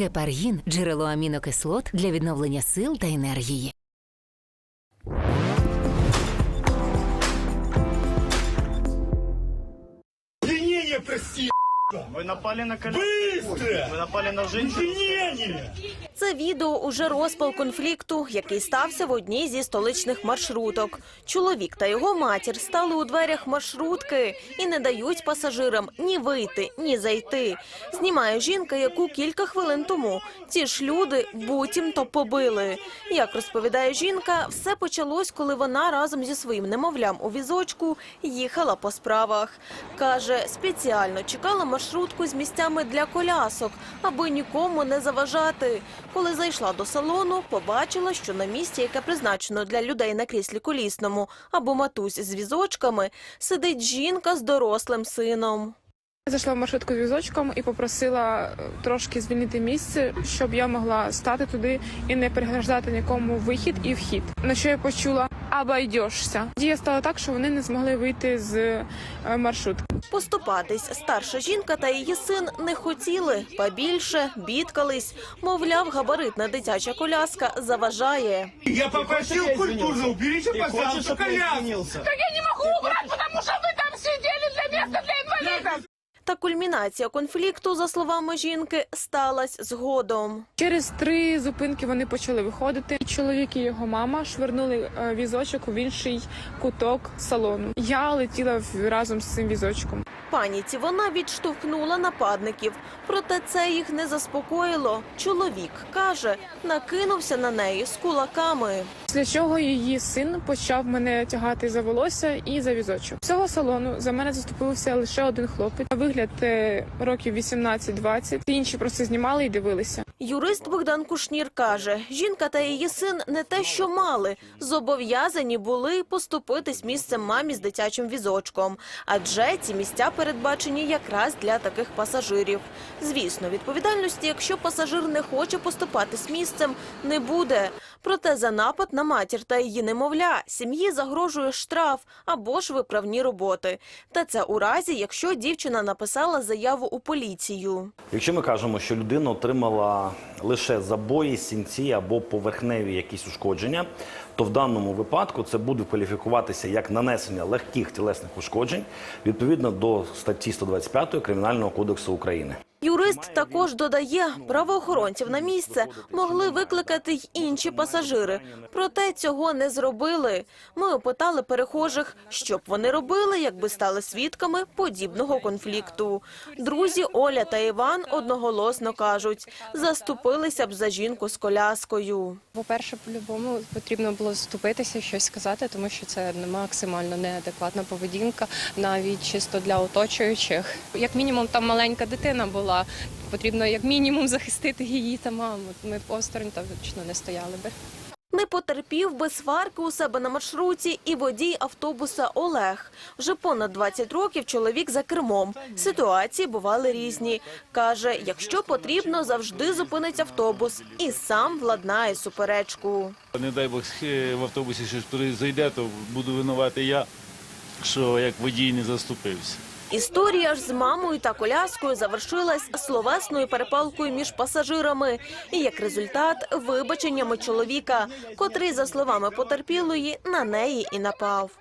Гепаргін джерело амінокислот для відновлення сил та енергії. Извинения, прости, Вы напали на коллегу. быстро! Вы напали на женщину. Извинения! Це відео уже розпал конфлікту, який стався в одній зі столичних маршруток. Чоловік та його матір стали у дверях маршрутки і не дають пасажирам ні вийти, ні зайти. Знімає жінка, яку кілька хвилин тому ці ж люди буцімто побили. Як розповідає жінка, все почалось, коли вона разом зі своїм немовлям у візочку їхала по справах. Каже, спеціально чекала маршрутку з місцями для колясок, аби нікому не заважати. Коли зайшла до салону, побачила, що на місці, яке призначено для людей на кріслі колісному або матусь з візочками, сидить жінка з дорослим сином. Зайшла в маршрутку з візочком і попросила е, трошки звільнити місце, щоб я могла стати туди і не переграждати нікому вихід і вхід. На що я почула обойдешся. Дія стала так, що вони не змогли вийти з е, маршрутки. Поступатись старша жінка та її син не хотіли, побільше бідкались. Мовляв, габаритна дитяча коляска заважає. Я попросив культурно, уберіть, пожалуйста, коляску. Так я не можу извинился? Та кульмінація конфлікту, за словами жінки, сталася згодом. Через три зупинки вони почали виходити. Чоловік і його мама швирнули е, візочок в інший куток салону. Я летіла разом з цим візочком. Паніці вона відштовхнула нападників, проте це їх не заспокоїло. Чоловік каже, накинувся на неї з кулаками. Після чого її син почав мене тягати за волосся і за візочок. Всього салону за мене заступився лише один хлопець. Вигляд е, років 18-20. Інші просто знімали і дивилися. Юрист Богдан Кушнір каже, жінка та її син не те, що мали, зобов'язані були поступитись місцем мамі з дитячим візочком, адже ці місця передбачені якраз для таких пасажирів. Звісно, відповідальності, якщо пасажир не хоче поступатись місцем, не буде. Проте за напад на матір та її немовля сім'ї загрожує штраф або ж виправні роботи. Та це у разі, якщо дівчина написала заяву у поліцію. Якщо ми кажемо, що людина отримала лише забої, сінці або поверхневі якісь ушкодження, то в даному випадку це буде кваліфікуватися як нанесення легких тілесних ушкоджень відповідно до статті 125 Кримінального кодексу України. Юрист також додає, правоохоронців на місце могли викликати й інші пасажири. Проте цього не зробили. Ми опитали перехожих, що б вони робили, якби стали свідками подібного конфлікту. Друзі Оля та Іван одноголосно кажуть, заступилися б за жінку з коляскою. По-перше, по-любому потрібно було заступитися, щось сказати, тому що це максимально неадекватна поведінка, навіть чисто для оточуючих. Як мінімум, там маленька дитина була. Потрібно як мінімум захистити її та маму. Ми б осторонь та точно не стояли би. Не потерпів без сварки у себе на маршруті і водій автобуса Олег. Вже понад 20 років чоловік за кермом. Ситуації бували різні. Каже, якщо потрібно, завжди зупинить автобус і сам владнає суперечку. Не дай Бог в автобусі щось произойде, то буду винувати я, що як водій не заступився. Історія ж з мамою та коляскою завершилась словесною перепалкою між пасажирами. І як результат вибаченнями чоловіка, котрий, за словами потерпілої, на неї і напав.